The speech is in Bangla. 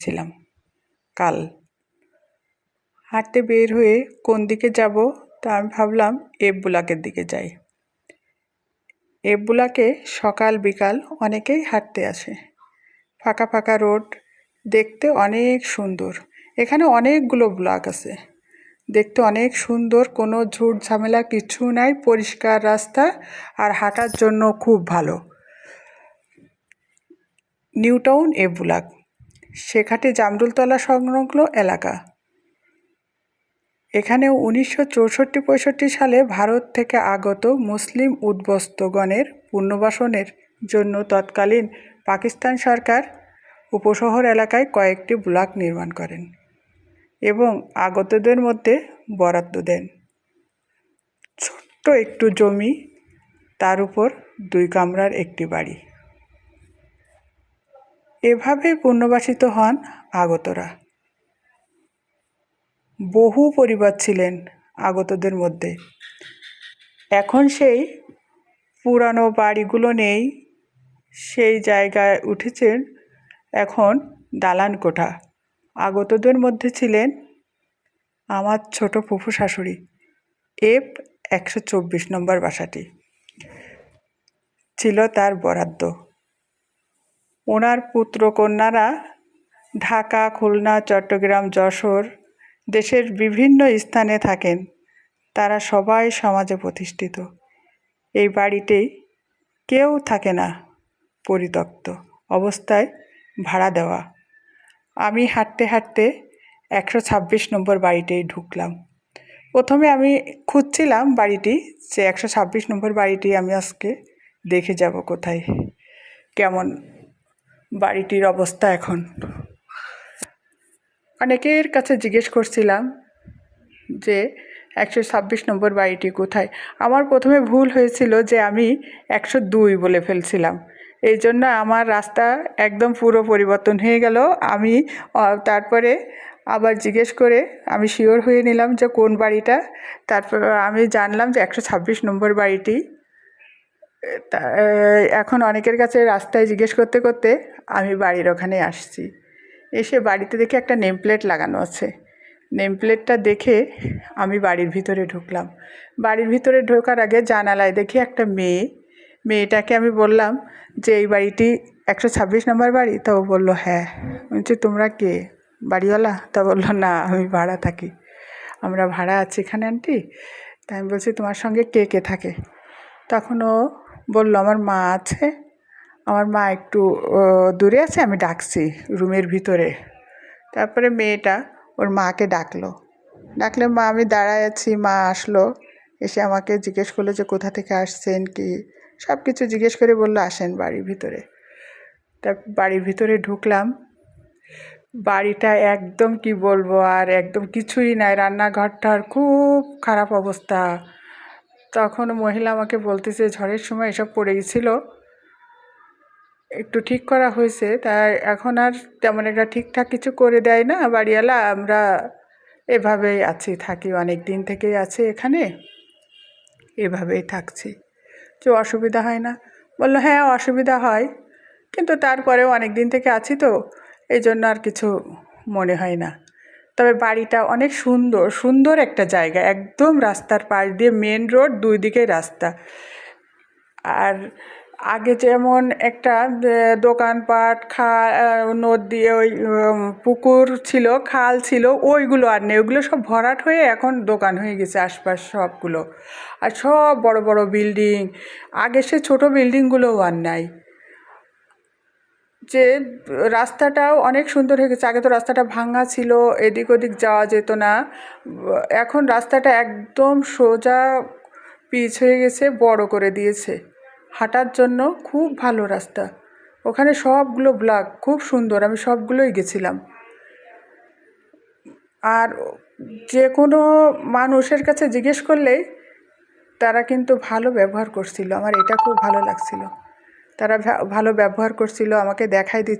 ছিলাম। কাল। হাঁটতে বের হয়ে কোন দিকে যাব তা আমি ভাবলাম বুলাকের দিকে যাই। বুলাকে সকাল বিকাল অনেকেই হাঁটতে আসে। ফাঁকা ফাঁকা রোড, দেখতে অনেক সুন্দর। এখানে অনেকগুলো ব্লক আছে। দেখতে অনেক সুন্দর, কোনো ঝুট ঝামেলা কিছু নাই, পরিষ্কার রাস্তা আর হাঁটার জন্য খুব ভালো। নিউ টাউন এ ব্লক শেখাটি জামরুলতলা সংলগ্ন এলাকা। এখানে উনিশশো চৌষট্টি পঁয়ষট্টি সালে ভারত থেকে আগত মুসলিম উদ্বস্তগণের পুনর্বাসনের জন্য তৎকালীন পাকিস্তান সরকার উপশহর এলাকায় কয়েকটি ব্লক নির্মাণ করেন এবং আগতদের মধ্যে বরাদ্দ দেন। ছোট্ট একটু জমি, তার উপর দুই কামরার একটি বাড়ি। এভাবে পুনর্বাসিত হন আগতরা। বহু পরিবার ছিলেন আগতদের মধ্যে। এখন সেই পুরানো বাড়িগুলো নেই, সেই জায়গায় উঠেছেন এখন দালান কোঠা আগতদের মধ্যে ছিলেন আমার ছোট ফুফু শাশুড়ি, এফ একশো চব্বিশ নম্বর বাসাটি। ছিল তার বরাদ্দ। ওনার পুত্র কন্যারা ঢাকা, খুলনা, চট্টগ্রাম, যশোর দেশের বিভিন্ন স্থানে থাকেন। তারা সবাই সমাজে প্রতিষ্ঠিত। এই বাড়িতেই কেউ থাকে না পরিত্যক্ত অবস্থায় ভাড়া দেওয়া। আমি হাঁটতে হাঁটতে একশো ছাব্বিশ নম্বর বাড়িতেই ঢুকলাম। প্রথমে আমি খুঁজছিলাম বাড়িটি যে একশো ছাব্বিশ নম্বর বাড়িটি আমি আজকে দেখে যাব কোথায়, কেমন বাড়িটির অবস্থা এখন। অনেকের কাছে জিজ্ঞেস করছিলাম যে, একশো ছাব্বিশ নম্বর বাড়িটি কোথায়? আমার প্রথমে ভুল হয়েছিল যে আমি একশো দুই বলে ফেলছিলাম। এই জন্য আমার রাস্তা একদম পুরো পরিবর্তন হয়ে গেল। আমি তারপরে আবার জিজ্ঞেস করে আমি শিওর হয়ে নিলাম যে কোন বাড়িটা। তারপর আমি জানলাম যে একশো ছাব্বিশ নম্বর বাড়িটি তা এখন অনেকের কাছে রাস্তায় জিজ্ঞেস করতে করতে আমি বাড়ির ওখানে আসছি। এসে বাড়িতে দেখে একটা নেম প্লেট লাগানো আছে। নেম প্লেটটা দেখে আমি বাড়ির ভিতরে ঢুকলাম। বাড়ির ভিতরে ঢোকার আগে জানালায় দেখি একটা মেয়ে। মেয়েটাকে আমি বললাম যে, এই বাড়িটি একশো ছাব্বিশ নম্বর বাড়ি? তো বলল হ্যাঁ। বলছি, তোমরা কে? বাড়িওয়ালা? তা বলল, না, আমি ভাড়া থাকি। আমরা ভাড়া আছি এখানে আন্টি তাই আমি বলছি, তোমার সঙ্গে কে কে থাকে? তখন ও বলল, আমার মা আছে। আমার মা একটু দূরে আছে, আমি ডাকছি রুমের ভিতরে। তারপরে মেয়েটা ওর মাকে ডাকলো। ডাকলে, মা, আমি দাঁড়ায় আছি, মা আসলো। এসে আমাকে জিজ্ঞেস করল যে, কোথা থেকে আসছেন কি? সব কিছু জিজ্ঞেস করে বলল, আসেন বাড়ির ভিতরে। তা বাড়ির ভিতরে ঢুকলাম। বাড়িটা একদম কি বলব, আর একদম কিছুই নাই। রান্নাঘরটার খুব খারাপ অবস্থা। তখন মহিলা আমাকে বলতেছে, ঝড়ের সময় এসব পড়ে গেছিল, একটু ঠিক করা হয়েছে, তাই এখন আর তেমন একটা ঠিকঠাক কিছু করে দেয় না, বাড়িওয়ালা, আমরা এভাবেই আছি, থাকি, অনেক দিন থেকেই আছি এখানে, এভাবেই থাকছি। কেউ অসুবিধা হয় না। বলল হ্যাঁ অসুবিধা হয়, কিন্তু তারপরেও অনেক দিন থেকে আছি তো এই জন্য আর কিছু মনে হয় না। তবে বাড়িটা অনেক সুন্দর সুন্দর একটা জায়গা। একদম রাস্তার পাশ দিয়ে মেন রোড দুই দিকে রাস্তা। আর আগে যেমন একটা দোকানপাট, খা নদী ওই পুকুর ছিল, খাল ছিল, ওইগুলো আর নেই। ওইগুলো সব ভরাট হয়ে এখন দোকান হয়ে গেছে, আশপাশ সবগুলো। আর সব বড় বড় বিল্ডিং আগে সে ছোটো বিল্ডিংগুলোও আর নাই। যে রাস্তাটাও অনেক সুন্দর হয়ে গেছে। আগে তো রাস্তাটা ভাঙা ছিল, এদিক ওদিক যাওয়া যেত না। এখন রাস্তাটা একদম সোজা পিচ হয়ে গেছে, বড় করে দিয়েছে। হাঁটার জন্য খুব ভালো রাস্তা। ওখানে সবগুলো ব্লক খুব সুন্দর, আমি সবগুলোই গেছিলাম। আর যে কোনো মানুষের কাছে জিজ্ঞেস করলেই তারা কিন্তু ভালো ব্যবহার করছিল। আমার এটা খুব ভালো লাগছিল। তারা ভালো ব্যবহার করছিল আমাকে দেখাই দিচ্ছিল